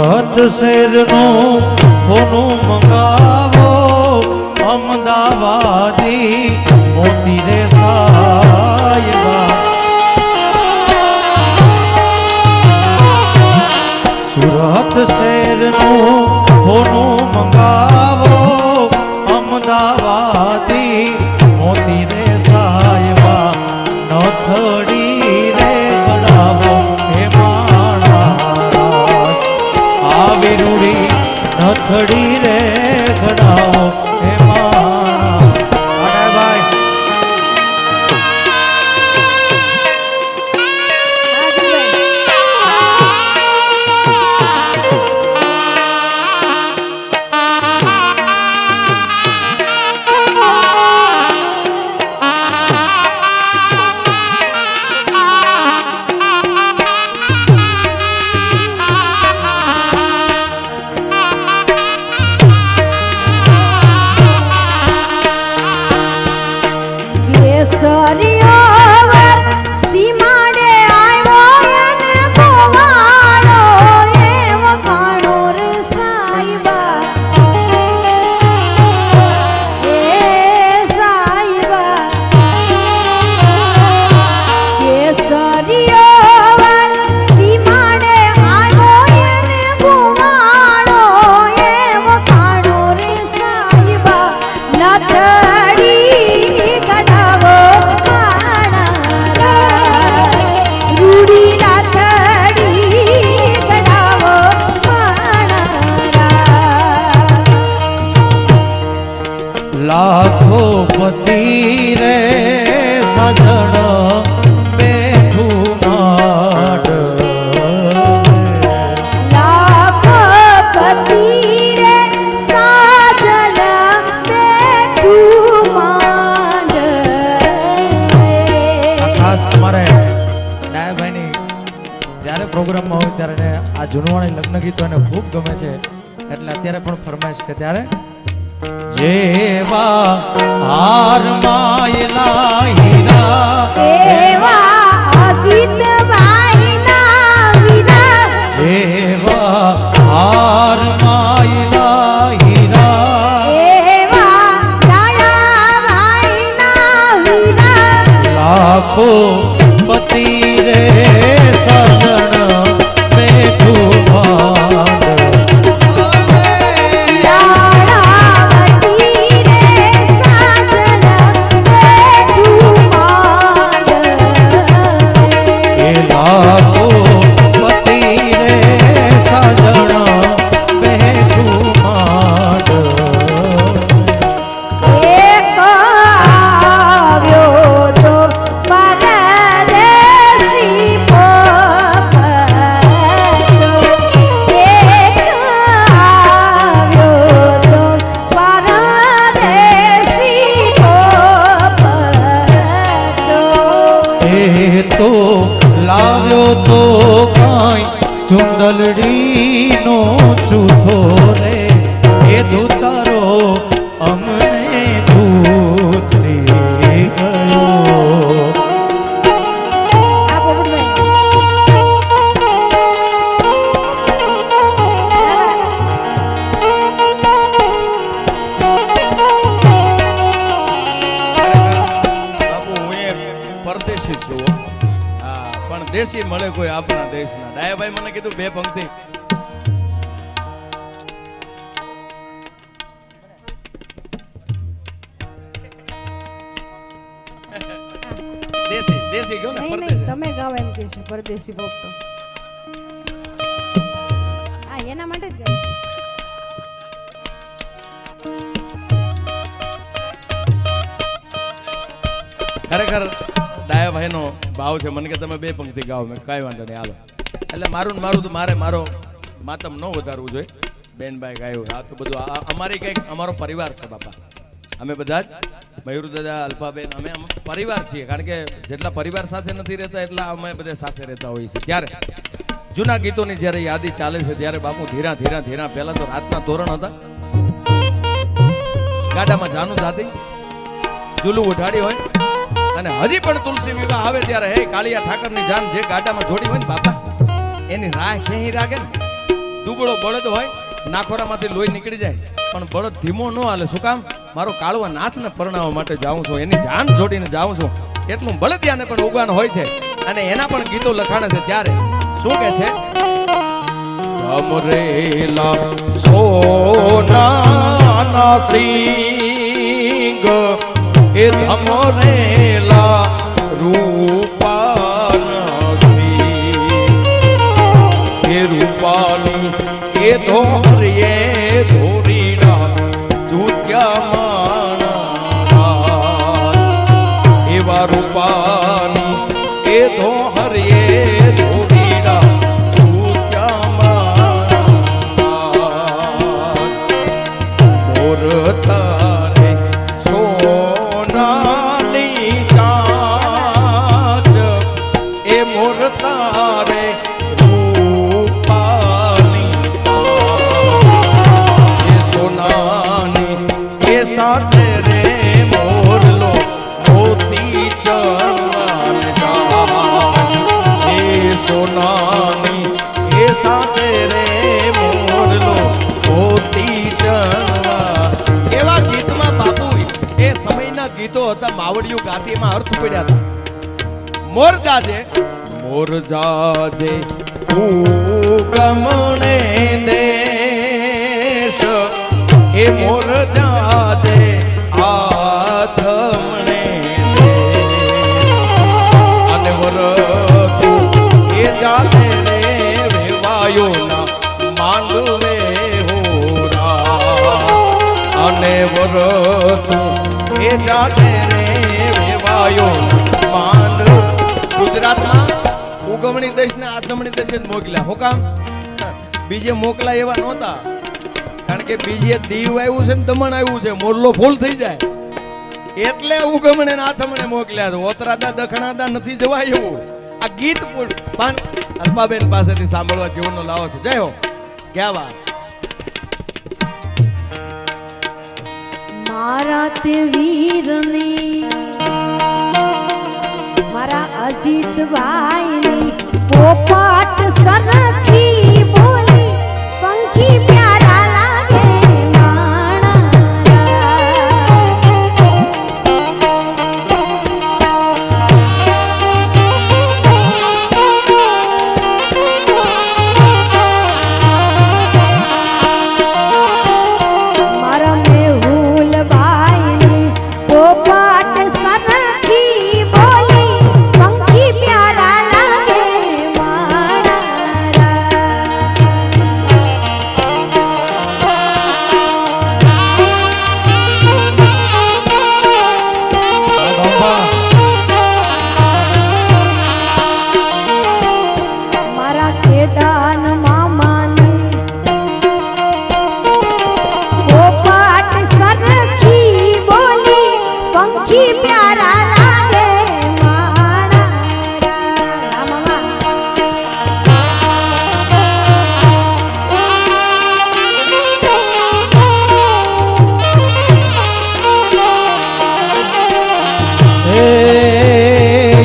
સુરત શેરનું હોનું મંગાવો અમદાવાદી મોતી રે સાયબા સુરત શહેરનું હોનું મંગાવો I Father. જ્યારે પ્રોગ્રામમાં હોય ત્યારે આ જૂનવાણી લગ્ન ગીતો એને ખૂબ ગમે છે. એટલે અત્યારે પણ ફરમાઈશ કે ત્યારે, જેવા હાર માયલા હીરા ચુંદલડીનો ચૂથો રે એ દૂતારો દેશી મળે કોઈ આપણા દેશના. ડાયાભાઈ મને કીધું બે પંક્તિ. દેશી દેશી કયો ને નહીં નહીં પરદેશી તમે ગાવ એમ કે છે પરદેશી હા એના માટે જ ખરેખર ડાયાભાઈ ભાઈનો ભાવ છે, મને કે તમે બે પંક્તિ ગાઓ. મેં કાંઈ વાંધો નહીં, હાલો. એટલે મારું ને મારું તો મારે મારો માતમ ન વધારવું જોઈએ. બેનભાઈ ગાયું આ તો બધું અમારી કંઈક, અમારો પરિવાર છે, બાપા. અમે બધા જ મયુર દાદા અલ્પાબેન અમે પરિવાર છીએ, કારણ કે જેટલા પરિવાર સાથે નથી રહેતા, એટલા અમે બધા સાથે રહેતા હોઈએ છીએ. ત્યારે જૂના ગીતોની જ્યારે યાદી ચાલે છે, ત્યારે બાપુ ધીરા ધીરા ધીરા, પહેલા તો રાતના તોરણ હતા. ગાડામાં જાનું જાતી. ચૂલું ઉઠાડી હોય. અને હજી પણ તુલસી વિવાહ આવે ત્યારે, હે, કાળિયા ઠાકરની જાન જે ગાડામાં જોડી હોય ને બાપા, એની રાહ ક્યાંય રાખે ને. દુબળો બળદ હોય, નાખોરામાંથી લોહી નીકળી જાય, પણ બળદ ધીમો ન હાલે. શું કામ? મારો કાળવા નાથને પરણાવવા માટે જાઉં છું, એની જાન જોડીને જાઉં છું. એટલું બળદિયાને પણ ઉગાન હોય છે, અને એના પણ ગીતો લખાણે છે ત્યારે. શું કે છે? અમરેલા સોના સિંગ, એ અમરેલા રૂપાના સિંગ એ રૂપાની એ ધોરીએ ધોરીના ગીતો હતા માવડિયું ગાતી એમાં અર્થ પડ્યા હતા. મોર જાજે. મોર જાજે. ગમણે દેશ એ મોર જાજે આથમણે અને વરતું એ જાતે રે વેવાયોના માંગવે હોરા. અને વરતું એ ઉગમણી દેશ ને આથમણી દેશે જ મોકલ્યા. હું કામ? બીજે મોકલા એવા નહોતા. કારણ કે બીજે દીવ આવ્યું છે ને દમણ આવ્યું છે. મોરલો ફૂલ થઈ જાય. એટલે ઉગમણે ને આથમણે મોકલ્યા છે. ઓતરાદા, દખણાદા નથી જવાય. એવું આ ગીત પણ અલ્પાબેન પાસેથી સાંભળવા જીવનનો લાવો છો. જય હો. ક્યાં વાત? મારા તે વીરને. મારા અજીતભાઈની પોપટ સરખી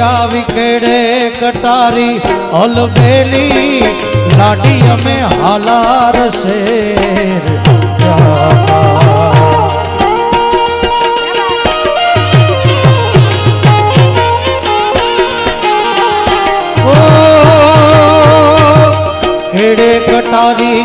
આવી કેડે કટારી અલબેલી લાડી અમે હાલાર શેર ખેડે કટારી